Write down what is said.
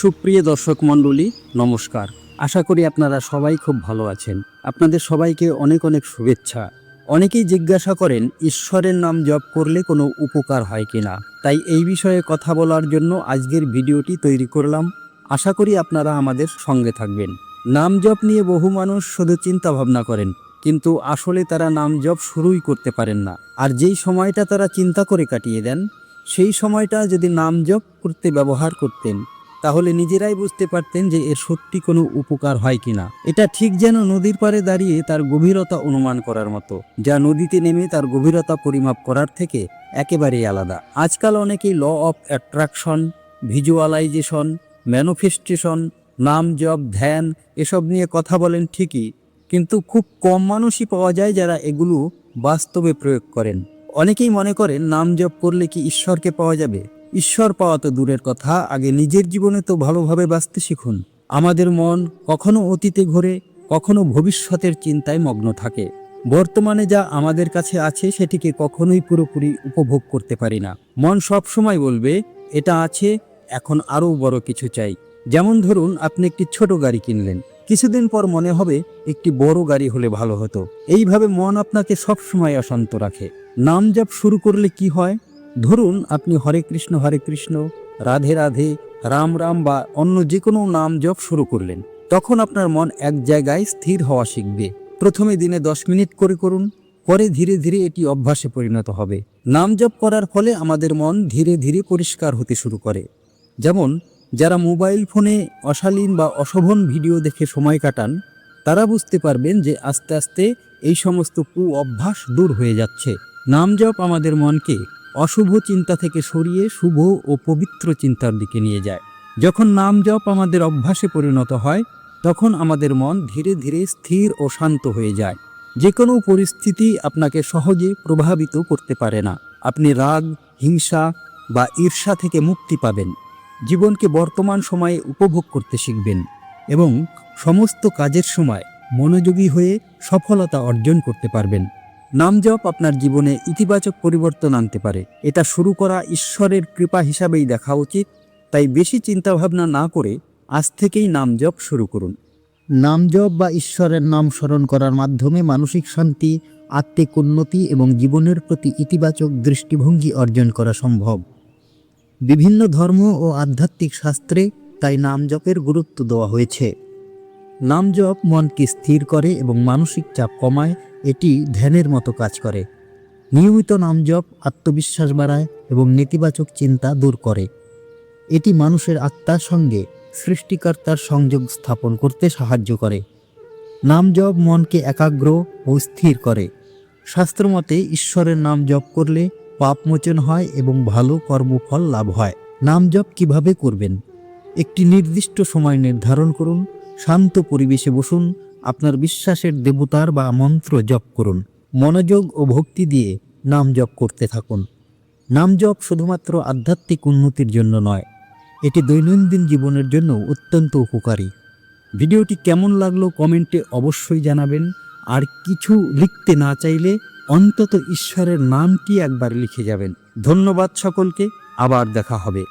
সুপ্রিয় দর্শক মণ্ডলী, নমস্কার। আশা করি আপনারা সবাই খুব ভালো আছেন। আপনাদের সবাইকে অনেক অনেক শুভেচ্ছা। অনেকেই জিজ্ঞাসা করেন, ঈশ্বরের নাম জপ করলে কোনো উপকার হয় কিনা? তাই এই বিষয়ে কথা বলার জন্য আজকের ভিডিওটি তৈরি করলাম। আশা করি আপনারা আমাদের সঙ্গে থাকবেন। নাম জপ নিয়ে বহু মানুষ শুধু চিন্তা ভাবনা করেন, কিন্তু আসলে তারা নাম জপ শুরুই করতে পারেন না। আর যেই সময়টা তারা চিন্তা করে কাটিয়ে দেন, সেই সময়টা যদি নাম জপ করতে ব্যবহার করতেন তাহলে নিজেরাই বুঝতে পারতেন যে এর সত্যি কোনো উপকার হয় কিনা। এটা ঠিক যেন নদীর পাড়ে দাঁড়িয়ে তার গভীরতা অনুমান করার মতো, যা নদীতে নেমে তার গভীরতা পরিমাপ করার থেকে একেবারেই আলাদা। আজকাল অনেকেই law of attraction, visualisation, manifestation, নাম জপ, ধ্যান এসব নিয়ে কথা বলেন ঠিকই, কিন্তু খুব কম মানুষই পাওয়া যায় যারা এগুলো বাস্তবে প্রয়োগ করেন। অনেকেই মনে করেন নাম জপ করলে কি ঈশ্বরকে পাওয়া যাবে? ঈশ্বর পাওয়া তো দূরের কথা, আগে নিজের জীবনে তো ভালোভাবে বাঁচতে শিখুন। আমাদের মন কখনো অতীতে ঘোরে, কখনো ভবিষ্যতের চিন্তায় মগ্ন থাকে। বর্তমানে যা আমাদের কাছে আছে, সেটিকে কখনোই পুরোপুরি উপভোগ করতে পারি না। মন সব সময় বলবে, এটা আছে, এখন আরও বড় কিছু চাই। যেমন ধরুন, আপনি একটি ছোট গাড়ি কিনলেন। কিছুদিন পর মনে হবে, একটি বড় গাড়ি হলে ভালো হতো। এইভাবে মন আপনাকে সবসময় অশান্ত রাখে। নাম জাপ শুরু করলে কি হয়? ধরুন আপনি হরে কৃষ্ণ হরে কৃষ্ণ, রাধে রাধে, রাম রাম বা অন্য যে কোনো নাম জপ শুরু করলেন, তখন আপনার মন এক জায়গায় স্থির হওয়া শিখবে। প্রথমে দিনে দশ মিনিট করে করুন, পরে ধীরে ধীরে এটি অভ্যাসে পরিণত হবে। নাম জপ করার ফলে আমাদের মন ধীরে ধীরে পরিষ্কার হতে শুরু করে। যেমন, যারা মোবাইল ফোনে অশালীন বা অশোভন ভিডিও দেখে সময় কাটান, তারা বুঝতে পারবেন যে আস্তে আস্তে এই সমস্ত কু অভ্যাস দূর হয়ে যাচ্ছে। নাম জপ আমাদের মনকে অশুভ চিন্তা থেকে সরিয়ে শুভ ও পবিত্র চিন্তার দিকে নিয়ে যায়। যখন নাম জপ আমাদের অভ্যাসে পরিণত হয়, তখন আমাদের মন ধীরে ধীরে স্থির ও শান্ত হয়ে যায়। যে কোনো পরিস্থিতি আপনাকে সহজে প্রভাবিত করতে পারে না। আপনি রাগ, হিংসা বা ঈর্ষা থেকে মুক্তি পাবেন। জীবনকে বর্তমান সময়ে উপভোগ করতে শিখবেন এবং সমস্ত কাজের সময় মনোযোগী হয়ে সফলতা অর্জন করতে পারবেন। নাম জপ আপনার জীবনে ইতিবাচক পরিবর্তন আনতে পারে। এটা শুরু করা ঈশ্বরের কৃপা হিসাবেই দেখা উচিত। তাই বেশি চিন্তাভাবনা না করে আজ থেকেই নাম জপ শুরু করুন। নাম জপ বা ঈশ্বরের নাম স্মরণ করার মাধ্যমে মানসিক শান্তি, আত্মিক উন্নতি এবং জীবনের প্রতি ইতিবাচক দৃষ্টিভঙ্গি অর্জন করা সম্ভব। বিভিন্ন ধর্ম ও আধ্যাত্মিক শাস্ত্রে তাই নাম জপের গুরুত্ব দেওয়া হয়েছে। নাম জপ মনকে স্থির করে এবং মানসিক চাপ কমায়। এটি ধ্যানের মতো কাজ করে। নিয়মিত নামজপ, আত্মবিশ্বাস বাড়ায় এবং নেতিবাচক চিন্তা দূর করে। এটি মানুষের আত্মার সঙ্গে সৃষ্টিকর্তার সংযোগ স্থাপন করতে সাহায্য করে। নাম জপ মনকে একাগ্র ও স্থির করে। শাস্ত্রমতে ঈশ্বরের নাম জপ করলে পাপ মোচন হয় এবং ভালো কর্মফল লাভ হয়। নাম জপ কীভাবে করবেন? একটি নির্দিষ্ট সময় নির্ধারণ করুন, শান্ত পরিবেশে বসুন আপনার বিশ্বাসের দেবতার বা মন্ত্র জপ করুন। মনোযোগ ও ভক্তি দিয়ে নাম জপ করতে থাকুন। নাম জপ শুধুমাত্র আধ্যাত্মিক উন্নতির জন্য নয়, এটি দৈনন্দিন জীবনের জন্য অত্যন্ত উপকারী। ভিডিওটি কেমন লাগল কমেন্টে অবশ্যই জানাবেন। আর কিছু লিখতে না চাইলে অন্তত ঈশ্বরের নামটি একবার লিখে যাবেন। ধন্যবাদ সকলকে, আবার দেখা হবে।